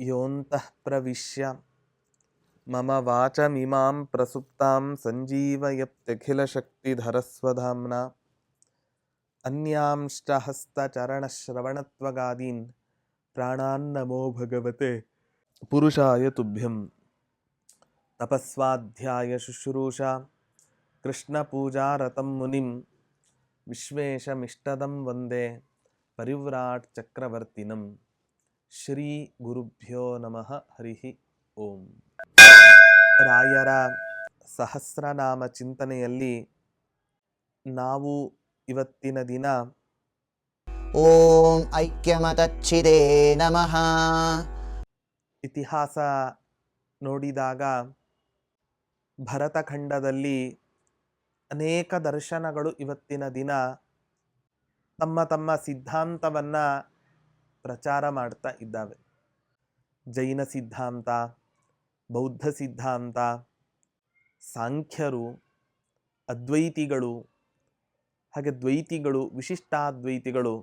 योऽन्तः प्रविश्य मम वाचमिमां प्रसुप्तां सञ्जीवयत्यखिलशक्तिधरस्वधाम्ना अन्यांश्च हस्तचरणश्रवणत्वगादीन् प्राणान्नमो भगवते पुरुषाय तुभ्यं तपःस्वाध्याय शुश्रूषा कृष्णपूजारतं मुनिं विश्वेशमिष्टदं वन्दे परिव्राट् चक्रवर्तिनं ಶ್ರೀ ಗುರುಭ್ಯೋ ನಮಃ ಹರಿಹಿ ಓಂ. ರಾಯರ ಸಹಸ್ರನಾಮ ಚಿಂತನೆಯಲ್ಲಿ ನಾವು ಇವತ್ತಿನ ದಿನ ಓಂ ಐಕ್ಯಮತಚ್ಚಿದೇ ನಮಃ. ಇತಿಹಾಸ ನೋಡಿದಾಗ ಭರತಖಂಡದಲ್ಲಿ ಅನೇಕ ದರ್ಶನಗಳು ಇವತ್ತಿನ ದಿನ ತಮ್ಮ ತಮ್ಮ ಸಿದ್ಧಾಂತವನ್ನು ಪ್ರಚಾರ ಮಾಡ್ತಾ ಇದ್ದಾವೆ. ಜೈನ ಸಿದ್ಧಾಂತ, ಬೌದ್ಧ ಸಿದ್ಧಾಂತ, ಸಾಂಖ್ಯರು, ಅದ್ವೈತಿಗಳು, ಹಾಗೆ ದ್ವೈತಿಗಳು, ವಿಶಿಷ್ಟಾದ್ವೈತಿಗಳು,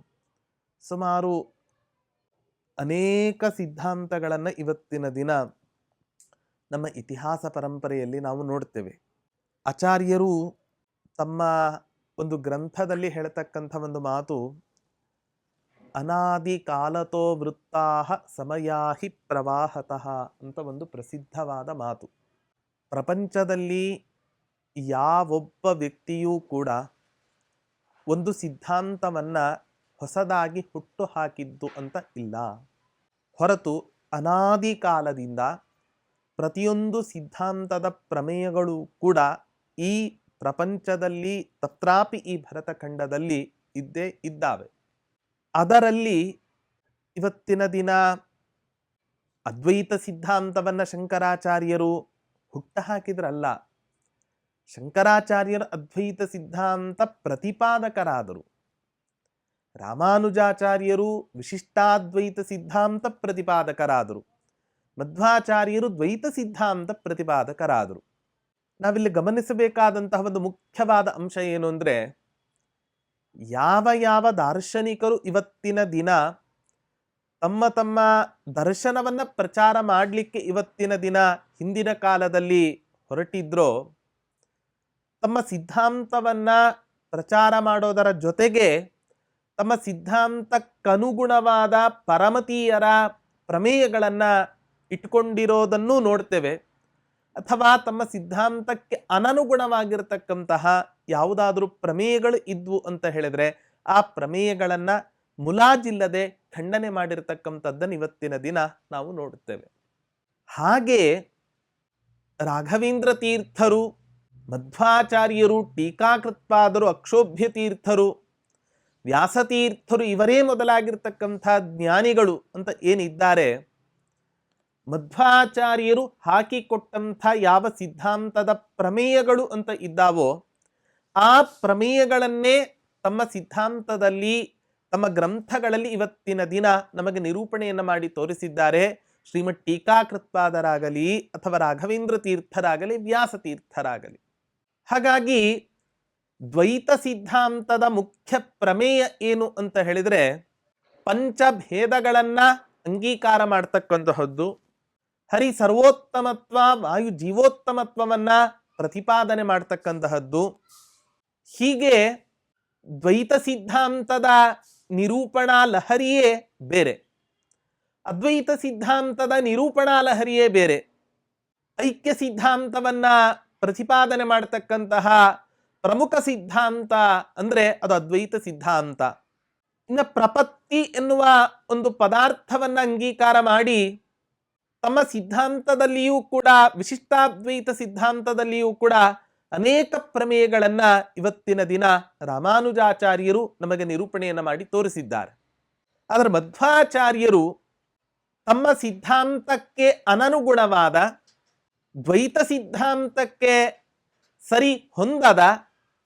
ಸುಮಾರು ಅನೇಕ ಸಿದ್ಧಾಂತಗಳನ್ನು ಇವತ್ತಿನ ದಿನ ನಮ್ಮ ಇತಿಹಾಸ ಪರಂಪರೆಯಲ್ಲಿ ನಾವು ನೋಡ್ತೇವೆ. ಆಚಾರ್ಯರು ತಮ್ಮ ಒಂದು ಗ್ರಂಥದಲ್ಲಿ ಹೇಳ್ತಕ್ಕಂಥ ಒಂದು ಮಾತು ಅನಾದಿ ಕಾಲತೋ ವೃತ್ತಾಹ ಸಮಯಾಹಿ ಪ್ರವಾಹತಃ ಅಂತ ಒಂದು ಪ್ರಸಿದ್ಧವಾದ ಮಾತು. ಪ್ರಪಂಚದಲ್ಲಿ ಯಾವೊಬ್ಬ ವ್ಯಕ್ತಿಯೂ ಕೂಡ ಒಂದು ಸಿದ್ಧಾಂತವನ್ನು ಹೊಸದಾಗಿ ಹುಟ್ಟು ಹಾಕಿದ್ದು ಅಂತ ಇಲ್ಲ. ಹೊರತು ಅನಾದಿ ಕಾಲದಿಂದ ಪ್ರತಿಯೊಂದು ಸಿದ್ಧಾಂತದ ಪ್ರಮೇಯಗಳು ಕೂಡ ಈ ಪ್ರಪಂಚದಲ್ಲಿ ತತ್ರಾಪಿ ಈ ಭರತಖಂಡದಲ್ಲಿ ಇದ್ದೇ ಇದ್ದಾವೆ. ಅದರಲ್ಲಿ ಇವತ್ತಿನ ದಿನ ಅದ್ವೈತ ಸಿದ್ಧಾಂತವನ್ನು ಶಂಕರಾಚಾರ್ಯರು ಹುಟ್ಟುಹಾಕಿದ್ರಲ್ಲ, ಶಂಕರಾಚಾರ್ಯರು ಅದ್ವೈತ ಸಿದ್ಧಾಂತ ಪ್ರತಿಪಾದಕರಾದರು. ರಾಮಾನುಜಾಚಾರ್ಯರು ವಿಶಿಷ್ಟಾದ್ವೈತ ಸಿದ್ಧಾಂತ ಪ್ರತಿಪಾದಕರಾದರು. ಮಧ್ವಾಚಾರ್ಯರು ದ್ವೈತ ಸಿದ್ಧಾಂತ ಪ್ರತಿಪಾದಕರಾದರು. ನಾವಿಲ್ಲಿ ಗಮನಿಸಬೇಕಾದಂತಹ ಒಂದು ಮುಖ್ಯವಾದ ಅಂಶ ಏನು ಅಂದರೆ ಯಾವ ಯಾವ ದಾರ್ಶನಿಕರು ಇವತ್ತಿನ ದಿನ ತಮ್ಮ ತಮ್ಮ ದರ್ಶನವನ್ನು ಪ್ರಚಾರ ಮಾಡಲಿಕ್ಕೆ ಇವತ್ತಿನ ದಿನ ಹಿಂದಿನ ಕಾಲದಲ್ಲಿ ಹೊರಟಿದ್ರೋ, ತಮ್ಮ ಸಿದ್ಧಾಂತವನ್ನು ಪ್ರಚಾರ ಮಾಡೋದರ ಜೊತೆಗೆ ತಮ್ಮ ಸಿದ್ಧಾಂತಕ್ಕನುಗುಣವಾದ ಪರಮತೀಯರ ಪ್ರಮೇಯಗಳನ್ನು ಇಟ್ಕೊಂಡಿರೋದನ್ನೂ ನೋಡ್ತೇವೆ. ಅಥವಾ ತಮ್ಮ ಸಿದ್ಧಾಂತಕ್ಕೆ ಅನನುಗುಣವಾಗಿರತಕ್ಕಂತಹ ಯಾವುದಾದ್ರೂ ಪ್ರಮೇಯಗಳು ಇದ್ವು ಅಂತ ಹೇಳಿದ್ರೆ ಆ ಪ್ರಮೇಯಗಳನ್ನು ಮುಲಾಜಿಲ್ಲದೆ ಖಂಡನೆ ಮಾಡಿರ್ತಕ್ಕಂಥದ್ದನ್ನು ಇವತ್ತಿನ ದಿನ ನಾವು ನೋಡುತ್ತೇವೆ. ಹಾಗೆ ರಾಘವೇಂದ್ರ ತೀರ್ಥರು, ಮಧ್ವಾಚಾರ್ಯರು, ಟೀಕಾಕೃತ್ಪಾದರು, ಅಕ್ಷೋಭ್ಯ ತೀರ್ಥರು ವ್ಯಾಸತೀರ್ಥರು ಇವರೇ ಮೊದಲಾಗಿರ್ತಕ್ಕಂಥ ಜ್ಞಾನಿಗಳು ಅಂತ ಏನಿದ್ದಾರೆ? ಮಧ್ವಾಚಾರ್ಯರು ಹಾಕಿಕೊಟ್ಟಂಥ ಯಾವ ಸಿದ್ಧಾಂತದ ಪ್ರಮೇಯಗಳು ಅಂತ ಇದ್ದಾವೋ ಆ ಪ್ರಮೇಯಗಳನ್ನೇ ತಮ್ಮ ಸಿದ್ಧಾಂತದಲ್ಲಿ, ತಮ್ಮ ಗ್ರಂಥಗಳಲ್ಲಿ ಇವತ್ತಿನ ದಿನ ನಮಗೆ ನಿರೂಪಣೆಯನ್ನು ಮಾಡಿ ತೋರಿಸಿದ್ದಾರೆ. ಶ್ರೀಮಠ್ ಟೀಕಾಕೃತ್ಪಾದರಾಗಲಿ ಅಥವಾ ರಾಘವೇಂದ್ರ ತೀರ್ಥರಾಗಲಿ, ವ್ಯಾಸ ತೀರ್ಥರಾಗಲಿ. ಹಾಗಾಗಿ ದ್ವೈತ ಸಿದ್ಧಾಂತದ ಮುಖ್ಯ ಪ್ರಮೇಯ ಏನು ಅಂತ ಹೇಳಿದರೆ, ಪಂಚಭೇದಗಳನ್ನು ಅಂಗೀಕಾರ ಮಾಡ್ತಕ್ಕಂತಹದ್ದು, ಹರಿ ಸರ್ವೋತ್ತಮತ್ವ, ವಾಯು ಜೀವೋತ್ತಮತ್ವವನ್ನು ಪ್ರತಿಪಾದನೆ ಮಾಡ್ತಕ್ಕಂತಹದ್ದು ಹೀಗೆ ದ್ವೈತ ಸಿದ್ಧಾಂತದ ನಿರೂಪಣಾ ಲಹರಿಯೇ ಬೇರೆ. ಅದ್ವೈತ ಸಿದ್ಧಾಂತದ ನಿರೂಪಣಾ ಲಹರಿಯೇ ಬೇರೆ. ಐಕ್ಯ ಸಿದ್ಧಾಂತವನ್ನ ಪ್ರತಿಪಾದನೆ ಮಾಡತಕ್ಕಂತಹ ಪ್ರಮುಖ ಸಿದ್ಧಾಂತ ಅಂದರೆ ಅದು ಅದ್ವೈತ ಸಿದ್ಧಾಂತ. ಇನ್ನು ಪ್ರಪತ್ತಿ ಎನ್ನುವ ಒಂದು ಪದಾರ್ಥವನ್ನು ಅಂಗೀಕಾರ ಮಾಡಿ ತಮ್ಮ ಸಿದ್ಧಾಂತದಲ್ಲಿಯೂ ಕೂಡ ವಿಶಿಷ್ಟಾದ್ವೈತ ಸಿದ್ಧಾಂತದಲ್ಲಿಯೂ ಕೂಡ ಅನೇಕ ಪ್ರಮೇಯಗಳನ್ನು ಇವತ್ತಿನ ದಿನ ರಾಮಾನುಜಾಚಾರ್ಯರು ನಮಗೆ ನಿರೂಪಣೆಯನ್ನು ಮಾಡಿ ತೋರಿಸಿದ್ದಾರೆ. ಆದರೆ ಮಧ್ವಾಚಾರ್ಯರು ತಮ್ಮ ಸಿದ್ಧಾಂತಕ್ಕೆ ಅನನುಗುಣವಾದ, ದ್ವೈತ ಸಿದ್ಧಾಂತಕ್ಕೆ ಸರಿ ಹೊಂದದ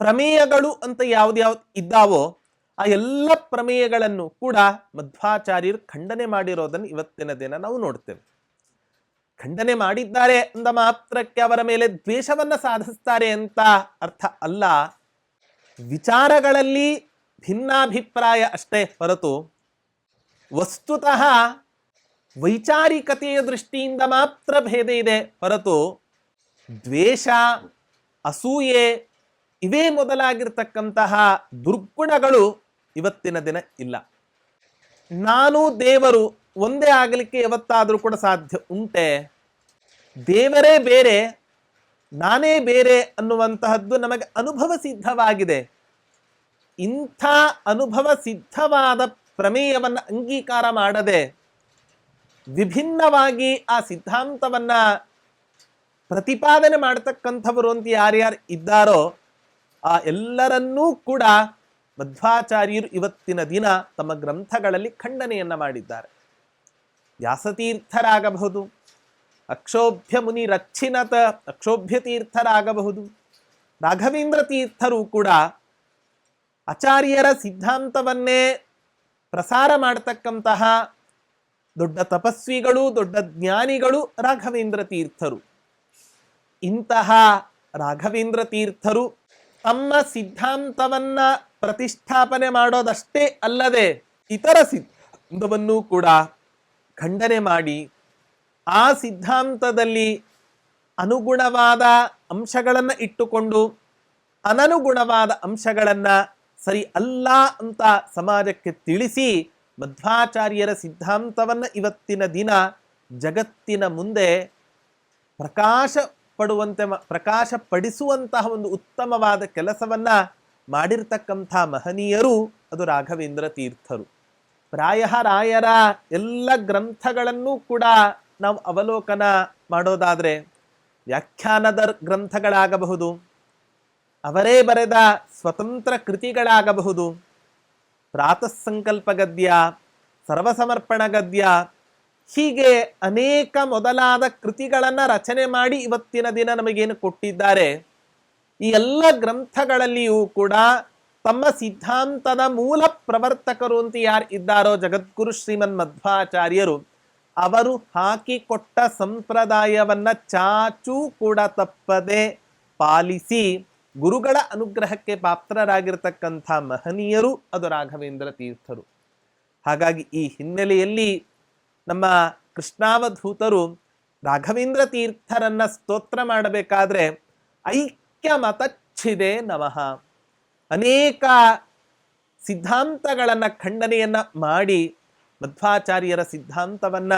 ಪ್ರಮೇಯಗಳು ಅಂತ ಯಾವ್ದ್ಯಾವ್ದು ಇದ್ದಾವೋ ಆ ಎಲ್ಲ ಪ್ರಮೇಯಗಳನ್ನು ಕೂಡ ಮಧ್ವಾಚಾರ್ಯರು ಖಂಡನೆ ಮಾಡಿರೋದನ್ನು ಇವತ್ತಿನ ದಿನ ನಾವು ನೋಡ್ತೇವೆ. ಖಂಡನೆ ಮಾಡಿದ್ದಾರೆ ಅಂದ ಮಾತ್ರಕ್ಕೆ ಅವರ ಮೇಲೆ ದ್ವೇಷವನ್ನ ಸಾಧಿಸ್ತಾರೆ ಅಂತ ಅರ್ಥ ಅಲ್ಲ. ವಿಚಾರಗಳಲ್ಲಿ ಭಿನ್ನಾಭಿಪ್ರಾಯ ಅಷ್ಟೇ ಹೊರತು ವಸ್ತುತಃ ವೈಚಾರಿಕತೆಯ ದೃಷ್ಟಿಯಿಂದ ಮಾತ್ರ ಭೇದ ಇದೆ ಹೊರತು ದ್ವೇಷ, ಅಸೂಯೆ ಇವೇ ಮೊದಲಾಗಿರ್ತಕ್ಕಂತಹ ದುರ್ಗುಣಗಳು ಇವತ್ತಿನ ದಿನ ಇಲ್ಲ. ನಾನು ದೇವರು ಒಂದೇ ಆಗಲಿಕ್ಕೆ ಯಾವತ್ತಾದರೂ ಕೂಡ ಸಾಧ್ಯ ಉಂಟೆ. ದೇವರೇ ಬೇರೆ, ನಾನೇ ಬೇರೆ ಅನ್ನುವಂತಹದ್ದು ನಮಗೆ ಅನುಭವ ಸಿದ್ಧವಾಗಿದೆ. ಇಂಥ ಅನುಭವ ಸಿದ್ಧವಾದ ಪ್ರಮೇಯವನ್ನು ಅಂಗೀಕಾರ ಮಾಡದೆ ವಿಭಿನ್ನವಾಗಿ ಆ ಸಿದ್ಧಾಂತವನ್ನ ಪ್ರತಿಪಾದನೆ ಮಾಡತಕ್ಕಂಥವರು ಅಂತ ಯಾರ್ಯಾರು ಇದ್ದಾರೋ ಆ ಎಲ್ಲರನ್ನೂ ಕೂಡ ಮಧ್ವಾಚಾರ್ಯರು ಇವತ್ತಿನ ದಿನ ತಮ್ಮ ಗ್ರಂಥಗಳಲ್ಲಿ ಖಂಡನೆಯನ್ನು ಮಾಡಿದ್ದಾರೆ. ವ್ಯಾಸತೀರ್ಥರಾಗಬಹುದು. ಅಕ್ಷೋಭ್ಯ ಮುನಿ ರಚ್ಚಿನತ ಅಕ್ಷೋಭ್ಯ ತೀರ್ಥರಾಗಬಹುದು ರಾಘವೇಂದ್ರ ತೀರ್ಥರು ಕೂಡ ಆಚಾರ್ಯರ ಸಿದ್ಧಾಂತವನ್ನೇ ಪ್ರಸಾರ ಮಾಡತಕ್ಕಂತಹ ದೊಡ್ಡ ತಪಸ್ವಿಗಳು, ದೊಡ್ಡ ಜ್ಞಾನಿಗಳು ರಾಘವೇಂದ್ರ ತೀರ್ಥರು ಇಂತಹ ರಾಘವೇಂದ್ರ ತೀರ್ಥರು ತಮ್ಮ ಸಿದ್ಧಾಂತವನ್ನ ಪ್ರತಿಷ್ಠಾಪನೆ ಮಾಡೋದಷ್ಟೇ ಅಲ್ಲದೆ ಇತರ ಸಿದ್ಧಾಂತವನ್ನು ಕೂಡ ಖಂಡನೆ ಮಾಡಿ ಆ ಸಿದ್ಧಾಂತದಲ್ಲಿ ಅನುಗುಣವಾದ ಅಂಶಗಳನ್ನು ಇಟ್ಟುಕೊಂಡು ಅನನುಗುಣವಾದ ಅಂಶಗಳನ್ನು ಸರಿ ಅಲ್ಲ ಅಂತ ಸಮಾಜಕ್ಕೆ ತಿಳಿಸಿ ಮಧ್ವಾಚಾರ್ಯರ ಸಿದ್ಧಾಂತವನ್ನು ಇವತ್ತಿನ ದಿನ ಜಗತ್ತಿನ ಮುಂದೆ ಪ್ರಕಾಶ ಪಡುವಂತೆ ಪ್ರಕಾಶ ಪಡಿಸುವಂತಹ ಒಂದು ಉತ್ತಮವಾದ ಕೆಲಸವನ್ನು ಮಾಡಿರ್ತಕ್ಕಂಥ ಮಹನೀಯರು ಅದು ರಾಘವೇಂದ್ರ ತೀರ್ಥರು. ಪ್ರಾಯ ರಾಯರ ಎಲ್ಲ ಗ್ರಂಥಗಳನ್ನು ಕೂಡ ನಾವು ಅವಲೋಕನ ಮಾಡೋದಾದರೆ ವ್ಯಾಖ್ಯಾನದ ಗ್ರಂಥಗಳಾಗಬಹುದು, ಅವರೇ ಬರೆದ ಸ್ವತಂತ್ರ ಕೃತಿಗಳಾಗಬಹುದು ಪ್ರಾತಃ ಸಂಕಲ್ಪ ಗದ್ಯ, ಸರ್ವಸಮರ್ಪಣ ಗದ್ಯ, ಹೀಗೆ ಅನೇಕ ಮೊದಲಾದ ಕೃತಿಗಳನ್ನು ರಚನೆ ಮಾಡಿ ಇವತ್ತಿನ ದಿನ ನಮಗೇನು ಕೊಟ್ಟಿದ್ದಾರೆ, ಈ ಎಲ್ಲ ಗ್ರಂಥಗಳಲ್ಲಿಯೂ ಕೂಡ ತಮ್ಮ ಸಿದ್ಧಾಂತದ ಮೂಲ ಪ್ರವರ್ತಕರು ಅಂತ ಯಾರು ಇದ್ದಾರೋ ಜಗದ್ಗುರು ಶ್ರೀಮನ್ ಮಧ್ವಾಚಾರ್ಯರು, ಅವರು ಹಾಕಿಕೊಟ್ಟ ಸಂಪ್ರದಾಯವನ್ನ ಚಾಚೂ ಕೂಡ ತಪ್ಪದೆ ಪಾಲಿಸಿ ಗುರುಗಳ ಅನುಗ್ರಹಕ್ಕೆ ಪಾತ್ರರಾಗಿರ್ತಕ್ಕಂಥ ಮಹನೀಯರು ಅದು ರಾಘವೇಂದ್ರ ತೀರ್ಥರು. ಹಾಗಾಗಿ ಈ ಹಿನ್ನೆಲೆಯಲ್ಲಿ ನಮ್ಮ ಕೃಷ್ಣಾವಧೂತರು ರಾಘವೇಂದ್ರ ತೀರ್ಥರನ್ನ ಸ್ತೋತ್ರ ಮಾಡಬೇಕಾದ್ರೆ ಐಕ್ಯ ಮತಚ್ಛಿದೆ ನಮಃ. ಅನೇಕ ಸಿದ್ಧಾಂತಗಳನ್ನು ಖಂಡನೆಯನ್ನ ಮಾಡಿ ಮಧ್ವಾಚಾರ್ಯರ ಸಿದ್ಧಾಂತವನ್ನ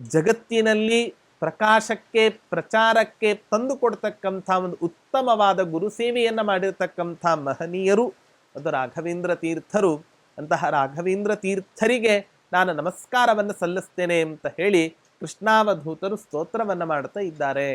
ಜಗತ್ತಿನಲ್ಲಿ ಪ್ರಕಾಶಕ್ಕೆ, ಪ್ರಚಾರಕ್ಕೆ ತಂದು ಕೊಡ್ತಕ್ಕಂಥ ಒಂದು ಉತ್ತಮವಾದ ಗುರುಸೇವೆಯನ್ನು ಮಾಡಿರ್ತಕ್ಕಂಥ ಮಹನೀಯರು ಅದು ರಾಘವೇಂದ್ರ ತೀರ್ಥರು. ಅಂತಹ ರಾಘವೇಂದ್ರ ತೀರ್ಥರಿಗೆ ನಾನು ನಮಸ್ಕಾರವನ್ನು ಸಲ್ಲಿಸ್ತೇನೆ ಅಂತ ಹೇಳಿ ಕೃಷ್ಣಾವಧೂತರು ಸ್ತೋತ್ರವನ್ನು ಮಾಡ್ತಾ ಇದ್ದಾರೆ.